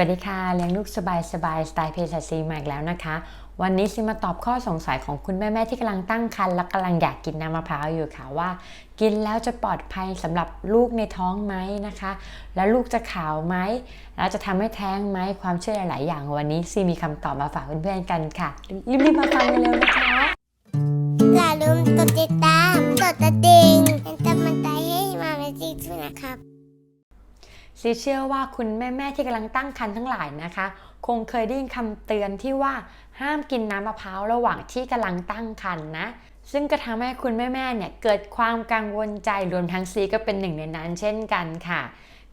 สวัสดีค่ะเลี้ยงลูกสบายสบายสไตล์เพศซีมาอีกแล้วนะคะ วันนี้ซิมาตอบข้อสงสัยของคุณแม่ๆที่กำลังตั้งครรภ์และกำลังอยากกินน้ำมะพร้าวอยู่ค่ะว่า กินแล้วจะปลอดภัยสำหรับลูกในท้องไหมนะคะ แล้วลูกจะขาวไหมแล้วจะทำให้แท้งไหมความเชื่อหลาย ๆ อย่างวันนี้ซีมีคำตอบมาฝากเพื่อนๆกันค่ะรีบๆมาฟังกันเร็วนะคะอย่าลืมกดติดตามกดกระดิ่ ซีเชื่อว่าคุณแม่ ๆ ที่กำลังตั้งครรภ์ทั้งหลายนะคะ คงเคยได้ยินคำเตือนที่ว่าห้ามกินน้ำมะพร้าวระหว่างที่กำลังตั้งครรภ์นะ ซึ่งก็ทำให้คุณแม่ ๆ เนี่ยเกิดความกังวลใจรวมทั้งซีก็เป็นหนึ่งในนั้นเช่นกันค่ะ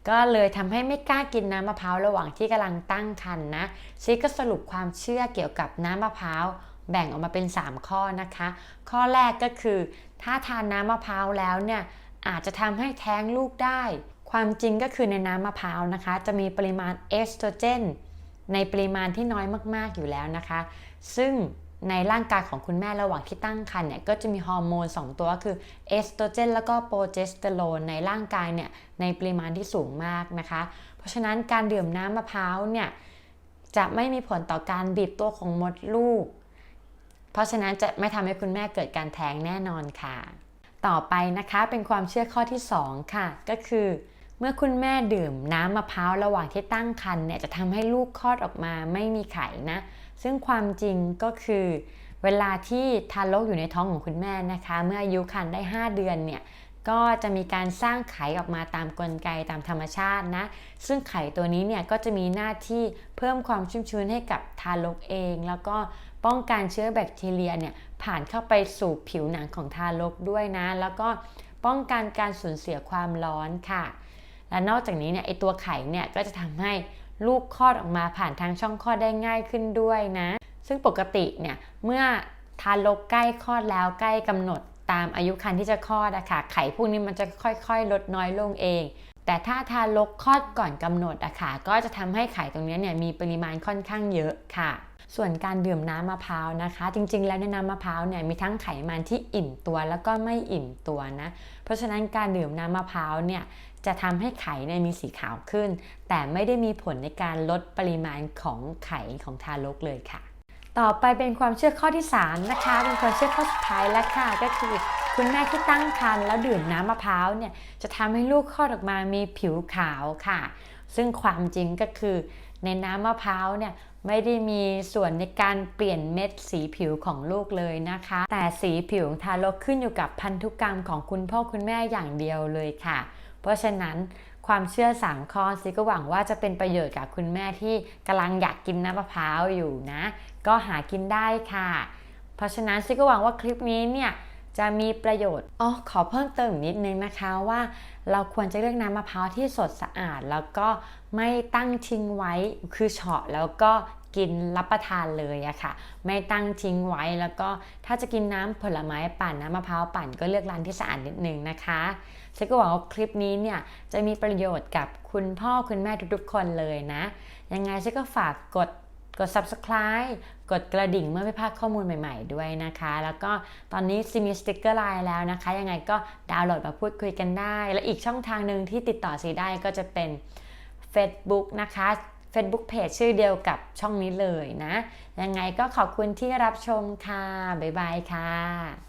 ก็เลยทำให้ไม่กล้ากินน้ำมะพร้าวระหว่างที่กำลังตั้งครรภ์นะซีก็สรุปความเชื่อเกี่ยวกับน้ำมะพร้าวแบ่งออกมาเป็น 3 ข้อนะคะ ข้อแรกก็คือ ถ้าทานน้ำมะพร้าวแล้วเนี่ยอาจจะทำให้แท้งลูกได้ ความจริงก็คือในน้ำมะพร้าวนะคะ จะมีปริมาณเอสโตรเจนในปริมาณที่น้อยมากๆอยู่แล้วนะคะ ซึ่งในร่างกายของคุณแม่ระหว่างที่ตั้งครรภ์เนี่ยก็จะมีฮอร์โมน 2 ตัวก็คือเอสโตรเจนแล้วก็โปรเจสเตอโรนในร่างกายเนี่ยในปริมาณที่สูงมากนะคะ เพราะฉะนั้นการดื่มน้ำมะพร้าวเนี่ยจะไม่มีผลต่อการบีบตัวของมดลูก เพราะฉะนั้นจะไม่ทำให้คุณแม่เกิดการแท้งแน่นอนค่ะ ต่อไปนะคะเป็นความเชื่อข้อที่ 2 ค่ะ ก็คือ เมื่อคุณแม่ดื่มน้ำมะพร้าวระหว่างที่ตั้งครรภ์เนี่ยจะทำให้ลูกคลอดออกมาไม่มีไข่นะ ซึ่งความจริงก็คือเวลาที่ทารกอยู่ในท้องของคุณแม่นะคะ เมื่ออายุครรภ์ได้ 5 เดือนเนี่ยก็จะมีการสร้างไข่ออกมาตามกลไกตามธรรมชาตินะ ซึ่งไข่ตัวนี้เนี่ยก็จะมีหน้าที่เพิ่มความชุ่มชื้นให้กับทารกเอง แล้วก็ป้องกันเชื้อแบคทีเรียเนี่ยผ่านเข้าไปสู่ผิวหนังของทารกด้วยนะ แล้วก็ป้องกันการสูญเสียความร้อนค่ะ และนอกจากนี้เนี่ยไอตัวไข่เนี่ยก็จะทำให้ลูกคลอดออกมาผ่านทางช่องคลอดได้ง่ายขึ้นด้วยนะ ซึ่งปกติเนี่ยเมื่อทารกใกล้คลอดแล้วใกล้กำหนดตามอายุครรภ์ที่จะคลอดอะค่ะไข่พวกนี้มันจะค่อยๆ ลดน้อยลงเอง แต่ถ้าทารกคลอดก่อนกำหนดอะค่ะก็จะทำให้ไข่ตรงนี้เนี่ยมีปริมาณค่อนข้างเยอะค่ะ ส่วนการดื่มน้ำมะพร้าวนะคะ จริงๆ แล้วในน้ำมะพร้าวเนี่ยมีทั้งไขมันที่อิ่มตัวแล้วก็ไม่อิ่มตัวนะ เพราะฉะนั้นการดื่มน้ำมะพร้าวเนี่ย จะทำให้ไข่เนี่ยมีสีขาวขึ้น แต่ไม่ได้มีผลในการลดปริมาณของไข่ของทารกเลยค่ะ ต่อไปเป็นความเชื่อข้อที่ 3 นะคะ เป็นความเชื่อข้อสุดท้ายแล้วค่ะ ก็คือคุณแม่ที่ตั้งครรภ์แล้วดื่มน้ำมะพร้าวเนี่ยจะทำให้ลูกคลอดออกมามีผิวขาวค่ะ ซึ่งความจริงก็คือในน้ำมะพร้าวเนี่ย ไม่ได้มีส่วนในการเปลี่ยนเม็ดสีผิวของลูกเลยนะคะ แต่สีผิวของทารกขึ้นอยู่กับพันธุกรรมของคุณพ่อคุณแม่อย่างเดียวเลยค่ะ เพราะฉะนั้นความเชื่อสามข้อซิก็หวังว่าจะเป็นประโยชน์กับคุณแม่ที่กำลังอยากกินน้ำมะพร้าวอยู่นะ ก็หากินได้ค่ะ เพราะฉะนั้นซิก็หวังว่าคลิปนี้เนี่ย จะมีประโยชน์อ๋อขอเพิ่มเติมนิดนึงนะคะว่า เราควรจะเลือกน้ำมะพร้าวที่สดสะอาด แล้วก็ไม่ตั้งทิ้งไว้คือเฉาะแล้วก็กินรับประทานเลยอะค่ะ ไม่ตั้งทิ้งไว้แล้วก็ถ้าจะกินน้ำผลไม้ปั่นน้ำมะพร้าวปั่นก็เลือกร้านที่สะอาดนิดนึงนะคะซิก็หวังว่าคลิปนี้เนี่ยจะมีประโยชน์กับคุณพ่อคุณแม่ทุกๆคนเลยนะ ยังไงซิก็ฝากกด กด subscribe กดกระดิ่งเมื่อไม่พลาดข้อมูลใหม่ ๆ ด้วยนะคะ แล้วก็ตอนนี้ซีมีสติกเกอร์ไลน์แล้วนะคะ ยังไงก็ดาวน์โหลดมาพูดคุยกันได้ และอีกช่องทางหนึ่งที่ติดต่อซีได้ก็จะเป็น Facebook นะคะ Facebook Page ชื่อเดียวกับช่องนี้เลยนะ ยังไงก็ขอบคุณที่รับชมค่ะ บ๊ายบายค่ะ